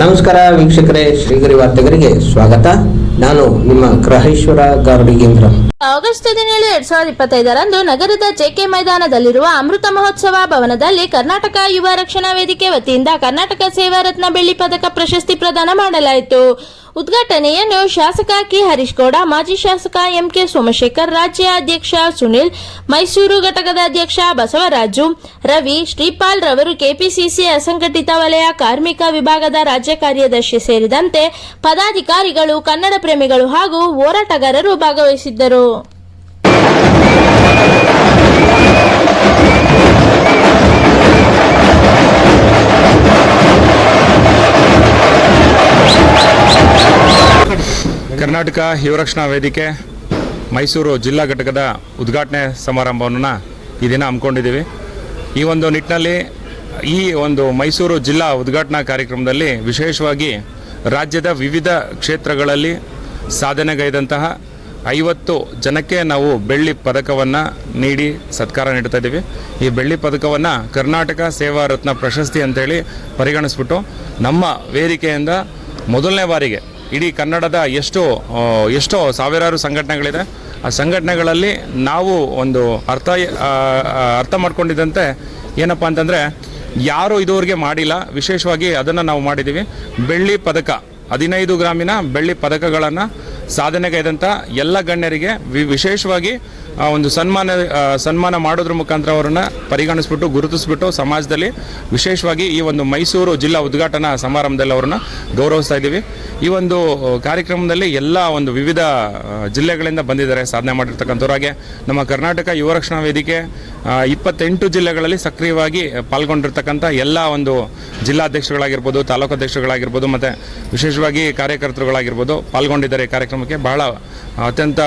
ನಮಸ್ಕಾರ ವೀಕ್ಷಕರೇ, ಶ್ರೀಗರಿ ವಾರ್ತೆಗರಿಗೆ ಸ್ವಾಗತ. ನಾನು ನಿಮ್ಮ ಗ್ರಹೇಶ್ವರ ಗಾರ್ಡಿಗೇಂದ್ರ ಆಗಸ್ಟ್ ಹದಿನೇಳು, ಎರಡ್ ಸಾವಿರದ ಇಪ್ಪತ್ತೈದರಂದು ನಗರದ ಜೆಕೆ ಮೈದಾನದಲ್ಲಿರುವ ಅಮೃತ ಮಹೋತ್ಸವ ಭವನದಲ್ಲಿ ಕರ್ನಾಟಕ ಯುವ ರಕ್ಷಣಾ ವೇದಿಕೆ ವತಿಯಿಂದ ಕರ್ನಾಟಕ ಸೇವಾ ರತ್ನ ಬೆಳ್ಳಿ ಪದಕ ಪ್ರಶಸ್ತಿ ಪ್ರದಾನ ಮಾಡಲಾಯಿತು. ಉದ್ಘಾಟನೆಯನ್ನು ಶಾಸಕ ಕೆ. ಹರೀಶ್ ಗೌಡ ಮಾಜಿ ಶಾಸಕ ಎಂಕೆ ಸೋಮಶೇಖರ್, ರಾಜ್ಯ ಅಧ್ಯಕ್ಷ ಸುನಿಲ್, ಮೈಸೂರು ಘಟಕದ ಅಧ್ಯಕ್ಷ ಬಸವರಾಜು, ರವಿ ಶ್ರೀಪಾಲ್ ರವರು, ಕೆಪಿಸಿಸಿ ಅಸಂಘಟಿತ ವಲಯ ಕಾರ್ಮಿಕ ವಿಭಾಗದ ರಾಜ್ಯ ಕಾರ್ಯದರ್ಶಿ ಸೇರಿದಂತೆ ಪದಾಧಿಕಾರಿಗಳು, ಕನ್ನಡ ಪ್ರೇಮಿಗಳು ಹಾಗೂ ಹೋರಾಟಗಾರರು ಭಾಗವಹಿಸಿದ್ದರು. ಕರ್ನಾಟಕ ಯುವರಕ್ಷಣಾ ವೇದಿಕೆ ಮೈಸೂರು ಜಿಲ್ಲಾ ಘಟಕದ ಉದ್ಘಾಟನೆ ಸಮಾರಂಭವನ್ನು ಈ ದಿನ ಹಮ್ಮಿಕೊಂಡಿದ್ದೀವಿ. ಈ ಒಂದು ನಿಟ್ಟಿನಲ್ಲಿ ಈ ಒಂದು ಮೈಸೂರು ಜಿಲ್ಲಾ ಉದ್ಘಾಟನಾ ಕಾರ್ಯಕ್ರಮದಲ್ಲಿ ವಿಶೇಷವಾಗಿ ರಾಜ್ಯದ ವಿವಿಧ ಕ್ಷೇತ್ರಗಳಲ್ಲಿ ಸಾಧನೆಗೈದಂತಹ ಐವತ್ತು ಜನಕ್ಕೆ ನಾವು ಬೆಳ್ಳಿ ಪದಕವನ್ನು ನೀಡಿ ಸತ್ಕಾರ ನೀಡ್ತಾ ಇದ್ದೀವಿ. ಈ ಬೆಳ್ಳಿ ಪದಕವನ್ನು ಕರ್ನಾಟಕ ಸೇವಾ ರತ್ನ ಪ್ರಶಸ್ತಿ ಅಂತೇಳಿ ಪರಿಗಣಿಸ್ಬಿಟ್ಟು ನಮ್ಮ ವೇದಿಕೆಯಿಂದ ಮೊದಲನೇ ಬಾರಿಗೆ ಇಡೀ ಕನ್ನಡದ ಎಷ್ಟು ಎಷ್ಟೋ ಸಾವಿರಾರು ಸಂಘಟನೆಗಳಿದೆ. ಆ ಸಂಘಟನೆಗಳಲ್ಲಿ ನಾವು ಒಂದು ಅರ್ಥ ಅರ್ಥ ಮಾಡ್ಕೊಂಡಿದ್ದಂತೆ ಏನಪ್ಪ ಅಂತಂದರೆ, ಯಾರು ಇದುವರೆಗೆ ಮಾಡಿಲ್ಲ, ವಿಶೇಷವಾಗಿ ಅದನ್ನು ನಾವು ಮಾಡಿದ್ದೀವಿ ಬೆಳ್ಳಿ ಪದಕ, ಹದಿನೈದು ಗ್ರಾಮಿನ ಬೆಳ್ಳಿ ಪದಕಗಳನ್ನು ಸಾಧನೆಗೈದಂಥ ಎಲ್ಲ ಗಣ್ಯರಿಗೆ ವಿ- ವಿಶೇಷವಾಗಿ ಒಂದು ಸನ್ಮಾನ ಸನ್ಮಾನ ಮಾಡೋದ್ರ ಮುಖಾಂತರ ಅವರನ್ನು ಪರಿಗಣಿಸ್ಬಿಟ್ಟು, ಗುರುತಿಸ್ಬಿಟ್ಟು ಸಮಾಜದಲ್ಲಿ ವಿಶೇಷವಾಗಿ ಈ ಒಂದು ಮೈಸೂರು ಜಿಲ್ಲಾ ಉದ್ಘಾಟನಾ ಸಮಾರಂಭದಲ್ಲಿ ಅವರನ್ನು ಗೌರವಿಸ್ತಾ ಇದ್ದೀವಿ. ಈ ಒಂದು ಕಾರ್ಯಕ್ರಮದಲ್ಲಿ ಎಲ್ಲ ಒಂದು ವಿವಿಧ ಜಿಲ್ಲೆಗಳಿಂದ ಬಂದಿದ್ದಾರೆ ಸಾಧನೆ ಮಾಡಿರ್ತಕ್ಕಂಥವ್ರು. ಹಾಗೆ ನಮ್ಮ ಕರ್ನಾಟಕ ಯುವ ರಕ್ಷಣಾ ವೇದಿಕೆ ಇಪ್ಪತ್ತೆಂಟು ಜಿಲ್ಲೆಗಳಲ್ಲಿ ಸಕ್ರಿಯವಾಗಿ ಪಾಲ್ಗೊಂಡಿರ್ತಕ್ಕಂಥ ಎಲ್ಲ ಒಂದು ಜಿಲ್ಲಾಧ್ಯಕ್ಷಗಳಾಗಿರ್ಬೋದು ತಾಲೂಕು ಅಧ್ಯಕ್ಷಗಳಾಗಿರ್ಬೋದು ಮತ್ತು ವಿಶೇಷವಾಗಿ ಕಾರ್ಯಕರ್ತರುಗಳಾಗಿರ್ಬೋದು ಪಾಲ್ಗೊಂಡಿದ್ದಾರೆ ಈ ಕಾರ್ಯಕ್ರಮಕ್ಕೆ ಬಹಳ ಅತ್ಯಂತ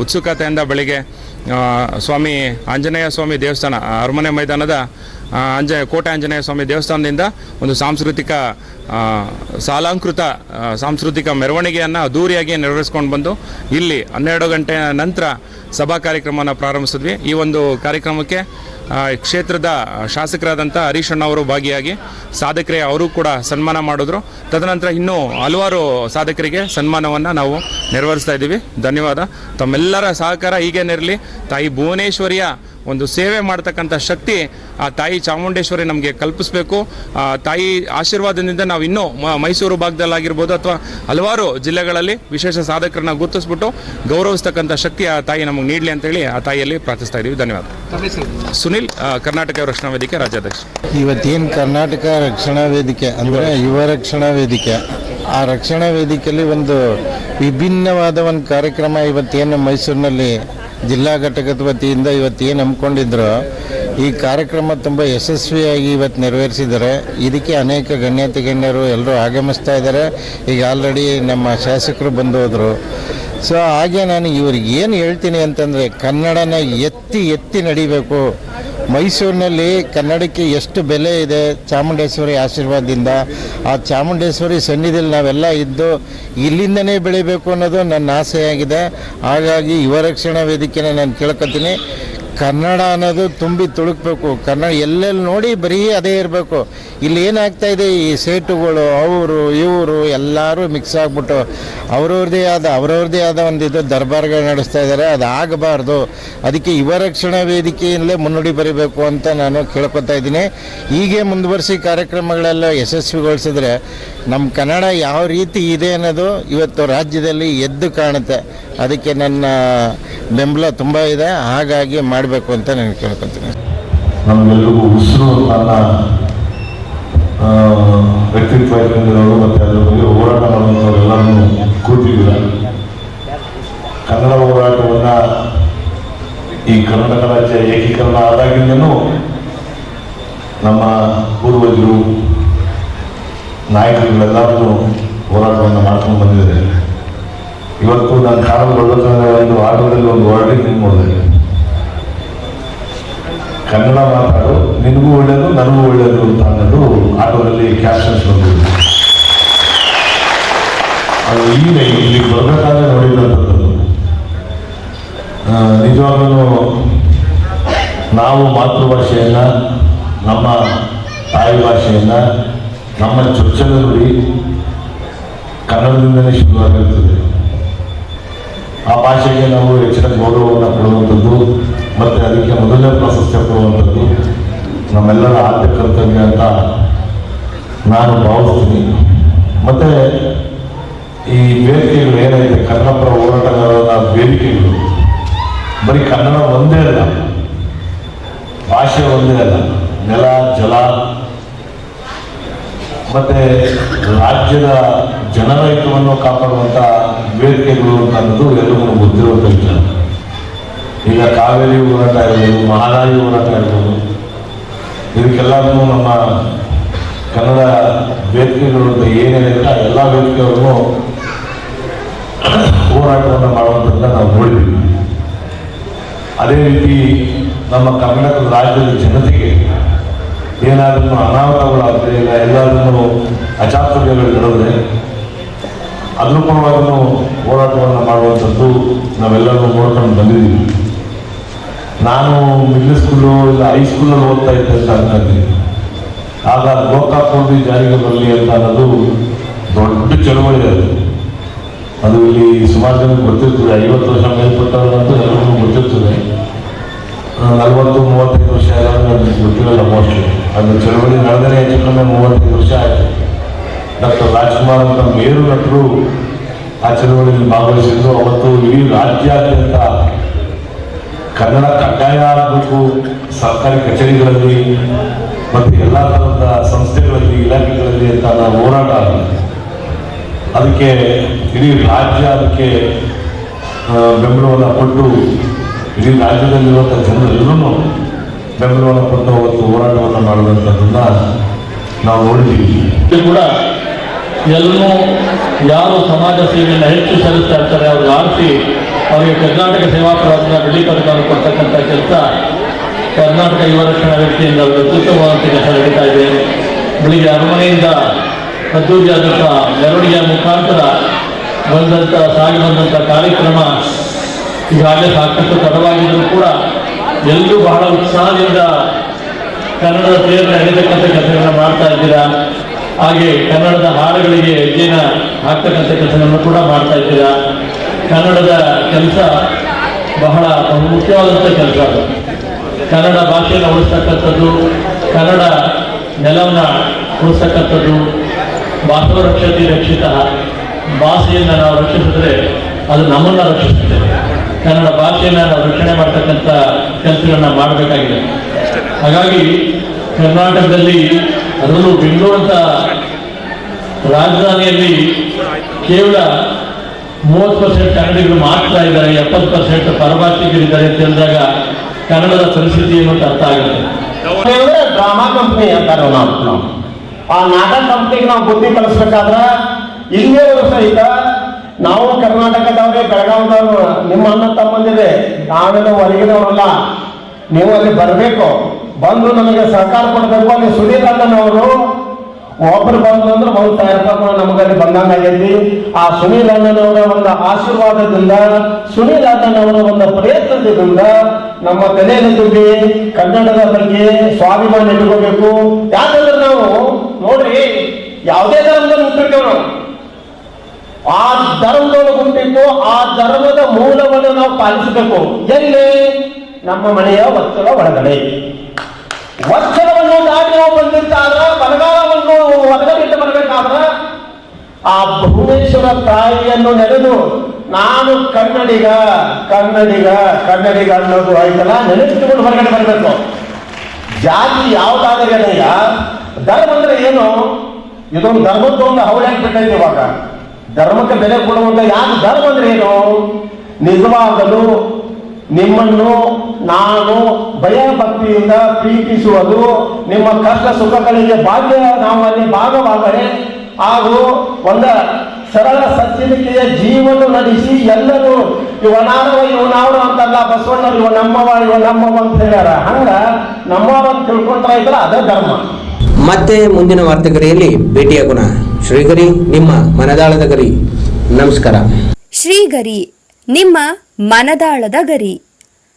ಉತ್ಸುಕತೆಯಿಂದ ಬೆಳಿಗ್ಗೆ ಸ್ವಾಮಿ ಆಂಜನೇಯ ಸ್ವಾಮಿ ದೇವಸ್ಥಾನ ಅರಮನೆ ಮೈದಾನದ ಅಂಜ ಕೋಟೆ ಆಂಜನೇಯ ಸ್ವಾಮಿ ದೇವಸ್ಥಾನದಿಂದ ಒಂದು ಸಾಂಸ್ಕೃತಿಕ ಸಾಲಾಂಕೃತ ಸಾಂಸ್ಕೃತಿಕ ಮೆರವಣಿಗೆಯನ್ನು ಅದ್ದೂರಿಯಾಗಿ ನೆರವೇರಿಸ್ಕೊಂಡು ಬಂದು ಇಲ್ಲಿ ಹನ್ನೆರಡು ಗಂಟೆ ನಂತರ ಸಭಾ ಕಾರ್ಯಕ್ರಮವನ್ನು ಪ್ರಾರಂಭಿಸಿದ್ವಿ. ಈ ಒಂದು ಕಾರ್ಯಕ್ರಮಕ್ಕೆ ಕ್ಷೇತ್ರದ ಶಾಸಕರಾದಂಥ ಹರೀಶ್ ಅವರು ಭಾಗಿಯಾಗಿ ಸಾಧಕರೇ ಅವರು ಕೂಡ ಸನ್ಮಾನ ಮಾಡಿದ್ರು. ತದನಂತರ ಇನ್ನೂ ಹಲವಾರು ಸಾಧಕರಿಗೆ ಸನ್ಮಾನವನ್ನು ನಾವು ನೆರವೇರಿಸ್ತಾ ಇದ್ದೀವಿ. ಧನ್ಯವಾದ. ತಮ್ಮೆಲ್ಲರ ಸಹಕಾರ ಹೀಗೇನಿರಲಿ, ತಾಯಿ ಭುವನೇಶ್ವರಿಯ ಒಂದು ಸೇವೆ ಮಾಡ್ತಕ್ಕಂಥ ಶಕ್ತಿ ಆ ತಾಯಿ ಚಾಮುಂಡೇಶ್ವರಿ ನಮಗೆ ಕಲ್ಪಿಸಬೇಕು. ಆ ತಾಯಿ ಆಶೀರ್ವಾದದಿಂದ ನಾವು ಇನ್ನೂ ಮೈಸೂರು ಭಾಗದಲ್ಲಾಗಿರ್ಬೋದು ಅಥವಾ ಹಲವಾರು ಜಿಲ್ಲೆಗಳಲ್ಲಿ ವಿಶೇಷ ಸಾಧಕರನ್ನ ಗುರುತಿಸ್ಬಿಟ್ಟು ಗೌರವಿಸ್ತಕ್ಕಂಥ ಶಕ್ತಿ ಆ ತಾಯಿ ನಮಗೆ ನೀಡಲಿ ಅಂತೇಳಿ ಆ ತಾಯಿಯಲ್ಲಿ ಪ್ರಾರ್ಥಿಸ್ತಾ ಇದ್ದೀವಿ. ಧನ್ಯವಾದ. ಸುನಿಲ್ ಕರ್ನಾಟಕ ರಕ್ಷಣಾ ವೇದಿಕೆ ರಾಜ್ಯಾಧ್ಯಕ್ಷ. ಇವತ್ತೇನು ಕರ್ನಾಟಕ ರಕ್ಷಣಾ ವೇದಿಕೆ ಅಂದರೆ ಯುವ ರಕ್ಷಣಾ ವೇದಿಕೆ. ಆ ರಕ್ಷಣಾ ವೇದಿಕೆಯಲ್ಲಿ ಒಂದು ವಿಭಿನ್ನವಾದ ಒಂದು ಕಾರ್ಯಕ್ರಮ ಇವತ್ತೇನು ಮೈಸೂರಿನಲ್ಲಿ ಜಿಲ್ಲಾ ಘಟಕದ ವತಿಯಿಂದ ಇವತ್ತೇನು ಹಮ್ಮಿಕೊಂಡಿದ್ರು, ಈ ಕಾರ್ಯಕ್ರಮ ತುಂಬ ಯಶಸ್ವಿಯಾಗಿ ಇವತ್ತು ನೆರವೇರಿಸಿದ್ದಾರೆ. ಇದಕ್ಕೆ ಅನೇಕ ಗಣ್ಯಾತಿ ಗಣ್ಯರು ಎಲ್ಲರೂ ಆಗಮಿಸ್ತಾ ಇದ್ದಾರೆ. ಈಗ ಆಲ್ರೆಡಿ ನಮ್ಮ ಶಾಸಕರು ಬಂದು ಹೋದರು. ಸೊ ಹಾಗೆ ನಾನು ಇವ್ರಿಗೆ ಏನು ಹೇಳ್ತೀನಿ ಅಂತಂದರೆ, ಕನ್ನಡನ ಎತ್ತಿ ಎತ್ತಿ ನಡಿಬೇಕು. ಮೈಸೂರಿನಲ್ಲಿ ಕನ್ನಡಕ್ಕೆ ಎಷ್ಟು ಬೆಲೆ ಇದೆ ಚಾಮುಂಡೇಶ್ವರಿ ಆಶೀರ್ವಾದದಿಂದ? ಆ ಚಾಮುಂಡೇಶ್ವರಿ ಸನ್ನಿಧಿಯಲ್ಲಿ ನಾವೆಲ್ಲ ಇದ್ದು ಇಲ್ಲಿಂದನೇ ಬೆಳಿಬೇಕು ಅನ್ನೋದು ನನ್ನ ಆಸೆಯಾಗಿದೆ. ಹಾಗಾಗಿ ಯುವ ರಕ್ಷಣಾ ವೇದಿಕೆನ ನಾನು ಕೇಳ್ಕೊತೀನಿ. ಕನ್ನಡ ಅನ್ನೋದು ತುಂಬಿ ತುಳುಕ್ಬೇಕು. ಕನ್ನಡ ಎಲ್ಲೆಲ್ಲಿ ನೋಡಿ ಬರೀ ಅದೇ ಇರಬೇಕು. ಇಲ್ಲಿ ಏನಾಗ್ತಾ ಇದೆ, ಈ ಸೇಟುಗಳು, ಅವರು, ಇವರು ಎಲ್ಲರೂ ಮಿಕ್ಸ್ ಆಗಿಬಿಟ್ಟು ಅವ್ರವ್ರದ್ದೇ ಆದ ಅವ್ರವ್ರದ್ದೇ ಆದ ಒಂದು ಇದು ದರ್ಬಾರ್ಗಳು ನಡೆಸ್ತಾ ಇದ್ದಾರೆ. ಅದು ಆಗಬಾರ್ದು. ಅದಕ್ಕೆ ಯುವ ರಕ್ಷಣಾ ವೇದಿಕೆಯಲ್ಲೇ ಮುನ್ನುಡಿ ಬರೀಬೇಕು ಅಂತ ನಾನು ಕೇಳ್ಕೊತಾ ಇದ್ದೀನಿ. ಹೀಗೆ ಮುಂದುವರಿಸಿ ಕಾರ್ಯಕ್ರಮಗಳೆಲ್ಲ ಯಶಸ್ವಿಗೊಳಿಸಿದ್ರೆ ನಮ್ಮ ಕನ್ನಡ ಯಾವ ರೀತಿ ಇದೆ ಅನ್ನೋದು ಇವತ್ತು ರಾಜ್ಯದಲ್ಲಿ ಎದ್ದು ಕಾಣುತ್ತೆ. ಅದಕ್ಕೆ ನನ್ನ ಬೆಂಬಲ ತುಂಬ ಇದೆ. ಹಾಗಾಗಿ ಮಾಡಬೇಕು ಅಂತ ನಾನು ಕೇಳ್ಕೊತೀನಿ. ನಮಗೆಲ್ಲರಿಗೂ ಉಸಿರು ನನ್ನ ಆ, ವ್ಯಕ್ತಿತ್ವ ಇಟ್ಕೊಂಡಿರೋರು ಮತ್ತು ಅದರ ಬಗ್ಗೆ ಹೋರಾಟ ಮಾಡುವಂಥವರೆಲ್ಲರೂ ಕೂತಿದ್ದೀರ? ಕನ್ನಡ ಹೋರಾಟವನ್ನು ಈ ಕರ್ನಾಟಕ ರಾಜ್ಯ ಏಕೀಕರಣ ಆದಾಗಿಂದನೂ ನಮ್ಮ ಪೂರ್ವಜರು ನಾಯಕರುಗಳೆಲ್ಲರೂ ಹೋರಾಟವನ್ನು ಮಾಡ್ಕೊಂಡು ಬಂದಿದ್ದಾರೆ. ಇವತ್ತು ನಾನು ಕಾರಣ ಒಂದು ಆಟೋದಲ್ಲಿ ಒಂದು ನೀವು ನೋಡಿದೆ ಕನ್ನಡ ಮಾತಾಡು, ನಿನಗೂ ಒಳ್ಳೆಯದು ನನಗೂ ಒಳ್ಳೆಯದು ಅಂತ ಅನ್ನೋದು ಆಟೋದಲ್ಲಿ ಕ್ಯಾಪ್ಷನ್ಸ್ ಬಂದಿದೆ. ಅದು ಈಗ ಇಲ್ಲಿ ಬರಬೇಕಾದ್ರೆ ನೋಡಿದಂಥದ್ದು ನಿಜವಾಗಲೂ ನಾವು ಮಾತೃಭಾಷೆಯನ್ನು, ನಮ್ಮ ತಾಯಿ ಭಾಷೆಯನ್ನು, ನಮ್ಮ ಚೊಚ್ಚಲ ನುಡಿ ಕನ್ನಡದಿಂದಲೇ ಶುರುವಾಗಿರ್ತದೆ. ಆ ಭಾಷೆಗೆ ನಾವು ಹೆಚ್ಚಿನ ಗೌರವವನ್ನು ಕೊಡುವಂಥದ್ದು ಮತ್ತು ಅದಕ್ಕೆ ಮೊದಲನೇ ಪ್ರಾಶಸ್ತ್ಯ ಕೊಡುವಂಥದ್ದು ನಮ್ಮೆಲ್ಲರ ಆದ್ಯ ಕರ್ತವ್ಯ ಅಂತ ನಾನು ಭಾವಿಸ್ತೀನಿ. ಮತ್ತು ಈ ವೇದಿಕೆಗಳು ಏನೈತೆ ಕನ್ನಡಪರ ಹೋರಾಟಗಾರರ ವೇದಿಕೆಗಳು ಬರೀ ಕನ್ನಡ ಒಂದೇ ಅಲ್ಲ. ಭಾಷೆ ಒಂದೇ ಅಲ್ಲ. ನೆಲ, ಜಲ, ಮತ್ತೆ ರಾಜ್ಯದ ಜನರ ಹಿತವನ್ನು ಕಾಪಾಡುವಂತ ವೇದಿಕೆಗಳು ಅನ್ನೋದು ಎಲ್ಲರಿಗೂ ಗೊತ್ತಿರುವಂತ ವಿಚಾರ. ಈಗ ಕಾವೇರಿ ಹೋರಾಟ ಇರ್ಬೋದು ಮಹಾದಾಯಿ ಹೋರಾಟ ಇರ್ಬೋದು ಇದಕ್ಕೆಲ್ಲರೂ ನಮ್ಮ ಕನ್ನಡ ವೇದಿಕೆಗಳು ಅಂತ ಏನೇನಿದೆ ಆ ಎಲ್ಲ ವೇದಿಕೆಗಳನ್ನು ಹೋರಾಟವನ್ನು ಮಾಡುವಂಥದ್ದನ್ನ ನಾವು ನೋಡಿದ್ದೀವಿ. ಅದೇ ರೀತಿ ನಮ್ಮ ಕರ್ನಾಟಕ ರಾಜ್ಯದ ಜನತೆಗೆ ಏನಾದರೂ ಅನಾಹುತಗಳಾದರೆ ಇಲ್ಲ, ಎಲ್ಲಾದ್ರೂ ಅಚಾತುರ್ಯಗಳು ನಡೆದರೆ ಅದ್ರ ಪರವಾಗಿ ಹೋರಾಟವನ್ನು ಮಾಡುವಂಥದ್ದು ನಾವೆಲ್ಲರೂ ನೋಡ್ಕೊಂಡು ಬಂದಿದ್ದೀವಿ. ನಾನು ಮಿಡ್ಲ್ ಸ್ಕೂಲು ಇಲ್ಲ ಹೈಸ್ಕೂಲಲ್ಲಿ ಓದ್ತಾ ಇದ್ದೆ ಅಂತ ಅನ್ಕೊಂತೀನಿ. ಆಗ ಲೋಕಾಪೂರ್ತಿ ಜಾರಿಗೆ ಬರಲಿ ಅಂತ ಅನ್ನೋದು ದೊಡ್ಡ ಚಳವಳಿ ಅದು. ಅದು ಇಲ್ಲಿ ಸುಮಾರು ಜನಕ್ಕೆ ಗೊತ್ತಿರ್ತದೆ, ಐವತ್ತು ವರ್ಷ ಮೇಲ್ಪಟ್ಟವರಂತೂ ಎಲ್ಲರಿಗೂ ಗೊತ್ತಿರ್ತದೆ. ನಲವತ್ತು, ಮೂವತ್ತೈದು ವರ್ಷ ಎಲ್ಲ ನನಗೆ ಗೊತ್ತಿರಲ್ಲ ಮೋಸ್ಟ್ಲಿ ಅದು ಚಳವಳಿ ನಡೆದರೆ ಹೆಚ್ಚು ಕಮ್ಮಿ ಮೂವತ್ತೈದು ವರ್ಷ ಆಯಿತು. ಡಾಕ್ಟರ್ ರಾಜ್ಕುಮಾರ್ ಅಂತ ಮೇರು ನಟರು ಆ ಚಳವಳಿಯಲ್ಲಿ ಭಾಗವಹಿಸಿದ್ರು. ಅವತ್ತು ಇಡೀ ರಾಜ್ಯಾದ್ಯಂತ ಕನ್ನಡ ಕಡ್ಡಾಯ ಆಗಬೇಕು, ಸರ್ಕಾರಿ ಕಚೇರಿಗಳಲ್ಲಿ ಮತ್ತು ಎಲ್ಲ ಥರದ ಸಂಸ್ಥೆಗಳಲ್ಲಿ, ಇಲಾಖೆಗಳಲ್ಲಿ ಅಂತ ನಾವು ಹೋರಾಟ ಆಗಿದೆ ಅದಕ್ಕೆ ಇಡೀ ರಾಜ್ಯ ಅದಕ್ಕೆ ಬೆಂಬಲವನ್ನು ಕೊಟ್ಟು, ಇಡೀ ರಾಜ್ಯದಲ್ಲಿರುವಂಥ ಜನರೆಲ್ಲರೂ ಬೆಂಬಲವನ್ನು ಕೊಟ್ಟು ಅವತ್ತು ಹೋರಾಟವನ್ನು ಮಾಡುವಂಥದ್ದನ್ನ ನಾವು ನೋಡಿದ್ದೀವಿ. ಕೂಡ ಎಲ್ಲರೂ ಯಾರು ಸಮಾಜ ಸೇವೆಯನ್ನು ಹೆಚ್ಚು ಸಲ್ಲಿಸ್ತಾ ಇರ್ತಾರೆ, ಅವ್ರಿಗೆ ಆರಿಸಿ ಅವರಿಗೆ ಕರ್ನಾಟಕ ಸೇವಾ ಪ್ರಾಧಿಕಾರ ಬೆಳ್ಳಿ ಪದಕವನ್ನು ಕೊಡ್ತಕ್ಕಂಥ ಕೆಲಸ ಕರ್ನಾಟಕ ಯುವ ರಕ್ಷಣಾ ವ್ಯಕ್ತಿಯಿಂದ ಅತ್ಯುತ್ತಮವಾದಂಥ ಕೆಲಸ ನಡೀತಾ ಇದೆ. ಬೆಳಿಗ್ಗೆ ಅರಮನೆಯಿಂದ ಅದ್ದೂರಿ ಆದಂಥ ಮೆರವಣಿಗೆಯ ಮುಖಾಂತರ ಬಂದಂಥ ಸಾಗಿ ಬಂದಂಥ ಕಾರ್ಯಕ್ರಮ ಈಗಾಗಲೇ ಸಾಕಷ್ಟು ತಡವಾಗಿದ್ದರೂ ಕೂಡ ಎಲ್ಲರೂ ಬಹಳ ಉತ್ಸಾಹದಿಂದ ಕನ್ನಡದ ಪ್ರೇರಣೆ ನಡೆಯತಕ್ಕಂಥ ಕೆಲಸಗಳನ್ನು ಮಾಡ್ತಾ ಇದ್ದೀರಾ? ಹಾಗೆ ಕನ್ನಡದ ಹಾಡುಗಳಿಗೆ ಹೆಜ್ಜೆನ ಹಾಕ್ತಕ್ಕಂಥ ಕೆಲಸಗಳನ್ನು ಕೂಡ ಮಾಡ್ತಾ ಇದ್ದೀರಾ? ಕನ್ನಡದ ಕೆಲಸ ಬಹಳ ಬಹುಮುಖ್ಯವಾದಂಥ ಕೆಲಸ ಅದು. ಕನ್ನಡ ಭಾಷೆಯನ್ನು ಉಳಿಸ್ತಕ್ಕಂಥದ್ದು, ಕನ್ನಡ ನೆಲವನ್ನು ಉಳಿಸ್ತಕ್ಕಂಥದ್ದು ಭಾಷೋ ರಕ್ಷತೆ ರಕ್ಷಿತ ಭಾಷೆಯನ್ನು ನಾವು ರಕ್ಷಿಸಿದ್ರೆ ಅದು ನಮ್ಮನ್ನು ರಕ್ಷಿಸುತ್ತೆ. ಕನ್ನಡ ಭಾಷೆಯನ್ನು ನಾವು ರಕ್ಷಣೆ ಮಾಡ್ತಕ್ಕಂಥ ಕೆಲಸಗಳನ್ನ ಮಾಡಬೇಕಾಗಿದೆ. ಹಾಗಾಗಿ ಕರ್ನಾಟಕದಲ್ಲಿ ಅದರಲ್ಲೂ ಬೆಂಗಳೂರು ಅಂತ ರಾಜಧಾನಿಯಲ್ಲಿ ಕೇವಲ ಮೂವತ್ತು ಪರ್ಸೆಂಟ್ ಕನ್ನಡಿಗರು ಮಾತ್ರ ಇದ್ದಾರೆ, ಎಪ್ಪತ್ತು ಪರ್ಸೆಂಟ್ ಪರಭಾಷಿಗರಿದ್ದಾರೆ ಅಂತ ಹೇಳಿದಾಗ ಕನ್ನಡದ ಪರಿಸ್ಥಿತಿ ಏನು ಅಂತ ಅರ್ಥ ಆಗುತ್ತೆ? ಡ್ರಾಮಾ ಕಂಪ್ನಿ ಅಂತಾರೆ ನಾವು ನಾವು. ಆ ನಾಟಕ ಕಂಪ್ನಿಗೆ ನಾವು ಬುದ್ಧಿ ಕಲಿಸ್ಬೇಕಾದ್ರೆ ಇಲ್ಲಿಯವರು ಸಹಿತ ನಾವು ಕರ್ನಾಟಕದವ್ರೆ, ಬೆಳಗಾವದವ್ರು ನಿಮ್ಮ ಅಣ್ಣ ತಮ್ಮಂದಿದೆ ನಾವೆಲ್ಲ ಹೊರಗಿನವರಲ್ಲ, ನೀವು ಅಲ್ಲಿ ಬರಬೇಕು. ಬಂದು ನಮಗೆ ಸಹಕಾರ ಕೊಡಬೇಕು. ಅಲ್ಲಿ ಸುನೀಲ್ ಅಣ್ಣನವರು ಒಬ್ರು ಬಂದ್ರು ಅಂದ್ರೆ ಒಂದು ಸಾವಿರ ರೂಪಾಯಿ ನಮಗೆ ಅಲ್ಲಿ ಬಂದಂಗ ಆಗೈತಿ. ಆ ಸುನೀಲ್ ಅಣ್ಣನವರ ಒಂದು ಆಶೀರ್ವಾದದಿಂದ, ಸುನೀಲ್ ಅಣ್ಣನವರ ಒಂದು ಪ್ರಯತ್ನದಿಂದ ನಮ್ಮ ತಲೆಯಲ್ಲಿ ತುಂಬಿ, ಕನ್ನಡದ ಬಗ್ಗೆ ಸ್ವಾಭಿಮಾನ ಇಟ್ಕೋಬೇಕು. ಯಾಕಂದ್ರೆ ನಾವು ನೋಡ್ರಿ, ಯಾವುದೇ ಧರ್ಮದಲ್ಲಿ ಹುಟ್ಟಿರ್ತೇವೆ ನಾವು. ಆ ಧರ್ಮದೊಳಗೆ ಹುಟ್ಟಿದ್ದು, ಆ ಧರ್ಮದ ಮೂಲವನ್ನು ನಾವು ಪಾಲಿಸಬೇಕು. ಎಲ್ಲಿ? ನಮ್ಮ ಮನೆಯ ಒತ್ತಡ ಒಳಗಡೆ. ಒತ್ತಡವನ್ನು ದಾಟಿ ನಾವು ಬಂದಿದ್ದಾದ್ರ, ಬಲಗಾಲವನ್ನು ಇಟ್ಟು ಬರಬೇಕಾದ್ರ, ಆ ಭುವನೇಶ್ವರ ತಾಯಿಯನ್ನು ನೆನೆದು, ನಾನು ಕನ್ನಡಿಗ ಕನ್ನಡಿಗ ಕನ್ನಡಿಗ ಅನ್ನೋದು ಆಯ್ತಲ್ಲ, ನೆನೆಸಿಕೊಂಡು ಹೊರಗಡೆ ಬರಬೇಕು. ಜಾತಿ ಯಾವ್ದಾದ್ರೇನಯ್ಯ ಧರ್ಮ ಅಂದ್ರೆ ಏನು? ಇದೊಂದು ಧರ್ಮದ ಒಂದು ಹವಳಾಗಿ ಬಿಟ್ಟೈತೆ ಇವಾಗ. ಧರ್ಮಕ್ಕೆ ಬೆಲೆ ಕೊಡುವಂತ ಯಾಕೆ ಧರ್ಮ ಅಂದ್ರೆ ಏನು? ನಿಜವಾಗಲು ನಿಮ್ಮನ್ನು ನಾನು ಭಯ ಭಕ್ತಿಯಿಂದ ಪ್ರೀತಿಸುವುದು ನಿಮ್ಮ ಕಷ್ಟ ಸುಖಗಳಿಗೆ ಭಾಗ್ಯ ನಮ್ಮಲ್ಲಿ ಅಲ್ಲಿ ಭಾಗವಾದರೆ ಹಾಗೂ ಒಂದ ಸರಳ ಸಜ್ಜನಿಕೆಯ ಜೀವನ ನಡೆಸಿ ಎಲ್ಲರೂ ಇವನಾರವ ಇವನಾವ್ರ ಅಂತಲ್ಲ ಬಸವಣ್ಣ ಇವ ನಮ್ಮವ ಇವ ನಮ್ಮವ ಅಂತ ಹೇಳ್ಯಾರ. ಹಂಗ ನಮ್ಮವ ಅಂತ ತಿಳ್ಕೊಂಡ್ರ ಇದ್ರ ಅದೇ ಧರ್ಮ. ಮತ್ತೆ ಮುಂದಿನ ವಾರ್ತೆಗರಿಯಲ್ಲಿ ಭೇಟಿಯಾಗೋಣ. ಶ್ರೀಗರಿ ನಿಮ್ಮ ಮನದಾಳದ ಗರಿ. ನಮಸ್ಕಾರ. ಶ್ರೀಗರಿ ನಿಮ್ಮ ಮನದಾಳದ ಗರಿ.